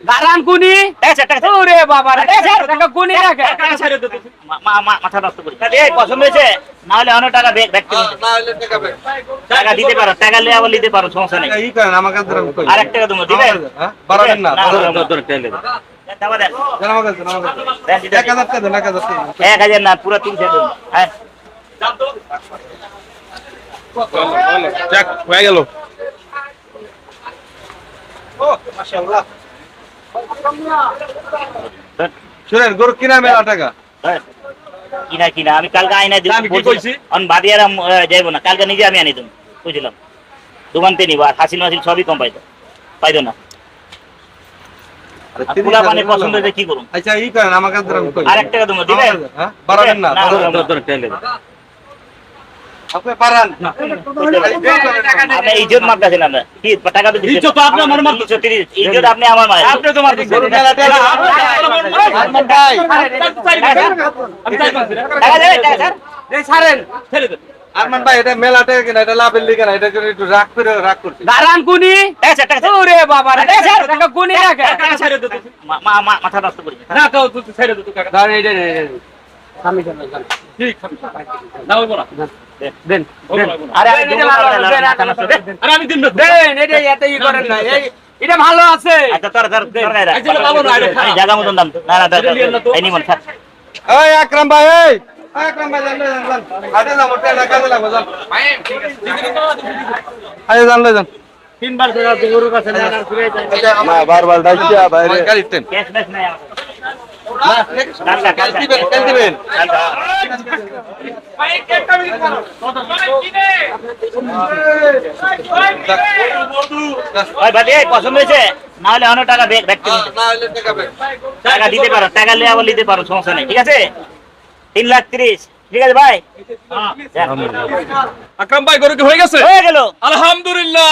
গারান টাকা। ওরে বাবা রে রাখে মাথা নষ্ট করি। পছন্দ হয়েছে না হলে ব্যাগ ব্যাগ দিতে পারো টাকা লিয়ে আবার নিতে পারো সমস্যা নেই। ই করেন আমার কাছে কই? আর এক টাকা দেবো বাড়াবেন না হাজার টাকা। এক না পুরো তিনশো হ্যাঁ। হয়ে গেল। ও মাশাআল্লাহ। শুনেন গরু কিনা মেলা টাকা কিনা কিনা আমি কালকে আইনা না, আমি কি কইছি? আমি বাদিয়ারা যাইবো না কালকে নিজে আমি আনি দেবো বুঝলাম দোকানতে নিবো আর হাসিল মাসিল সবই কম পাইতো পাইতো না আরে আর তিরিশ পোলা হাজার পানি হলো। পছন্দ হয়েছে কি করুন আচ্ছা ই করেন আমার কাছে দেন কই আর এক টাকা দেবো আমার দিবেন কাছে, হ্যাঁ বাড়াবেন না না, বাড়াবেন না। না, না। আপনি পারান আপনি ইজ্জত মারতেছেন আপনার কি টাকা তো ইজ্জত তো আপনি আমার মারতেছেন। তিনশো ইজ্জত আপনি আমার মারেন আপনি তো মারতেছেন। গরু মেলা টাকা আরমান ভাই টাকা দেবেন টাকা স্যার এই ছাড়েন ছেড়ে দেন আরমান ভাই এটা মেলা কিনা এটা লাভের লিগে না এটা একটু রাগ করে রাগ করছি টাকা স্যার ওরে বাবা রে টাকা রাখে মাথা নষ্ট করি না তো ছেড়ে দে তুই টাকা দাঁড়া এই এটা ভালো, না, দেন, মাথা নষ্ট, দে। আরে আমি দিন দেন এটা এত ই করেন না। এই এটা ভালো আছে। আচ্ছা, তোর- তোর- মতন দাম। না, না। এই নিমন। এই আকরাম ভাই এই। আকরাম ভাই জান কাজে জান। জান লই জান। তিনবার গরুর কাছে আর ফিরে না বারবার বাইরে। ক্যাশ ম্যাশ নাই পছন্দ হয়েছে? না হলে অন্য টাকা দিতে পারো টাকা লিয়ে আবার নিতে পারো সমস্যা নেই ঠিক আছে? তিন লাখ তিরিশ ঠিক আছে ভাই? যান। আকরাম ভাই গরু কি হয়ে গেছে? হয়ে গেল। আলহামদুলিল্লাহ।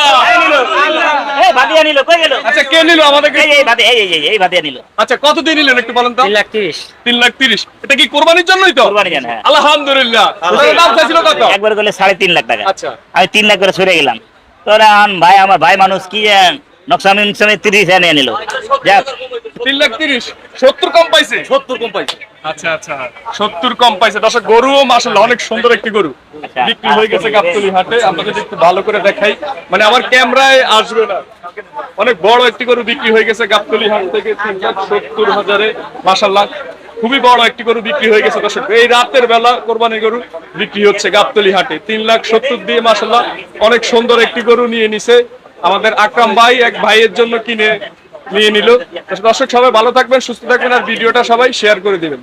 এই নিল এই ভাদিয়া নিল? কই গেল? আচ্ছা কে নিল আমাদেরকে? এই এই এই এই এই, এই নিল। আচ্ছা কত দিয়ে নিলেন একটু বলেন তো? লাখ তিরিশ। তিন লাখ তিরিশ। এটা কি কোরবানির জন্যই তো? কোরবানি জান হ্যাঁ। আলহামদুলিল্লাহ। দাম চাইছিল কত? একবার করলে সাড়ে লাখ টাকা। আচ্ছা। আমি তিন লাখ করে সরে গেলাম। তোরা আন ভাই আমার ভাই মানুষ কি জান নকশামি এনে নিল। যাক। তিন লাখ তিরিশ। সত্তর কম পাইছে? সত্তর কম পাইছে। আচ্ছা আচ্ছা। সত্তর কম পাইছে। দর্শক গরুও মাসাল্লাহ অনেক সুন্দর একটি গরু। বিক্রি হয়ে গেছে গাবতলি হাটে আপনাদের একটু ভালো করে দেখাই। মানে আমার ক্যামেরায় আসবে না। অনেক বড় একটি গরু বিক্রি হয়ে গেছে গাবতলি হাট থেকে তিন লাখ সত্তর হাজারে মাসাল্লাহ খুবই বড় একটি গরু বিক্রি হয়ে গেছে দর্শক। এই রাতের বেলা কোরবানি গরু বিক্রি হচ্ছে গাবতলি হাটে। তিন লাখ সত্তর দিয়ে মাসাল্লাহ অনেক সুন্দর একটি গরু নিয়ে নিছে। আমাদের আকরাম ভাই এক ভাইয়ের জন্য কিনে নিয়ে নিল। দর্শক সবাই ভালো থাকবেন সুস্থ থাকবেন আর ভিডিওটা সবাই শেয়ার করে দিবেন।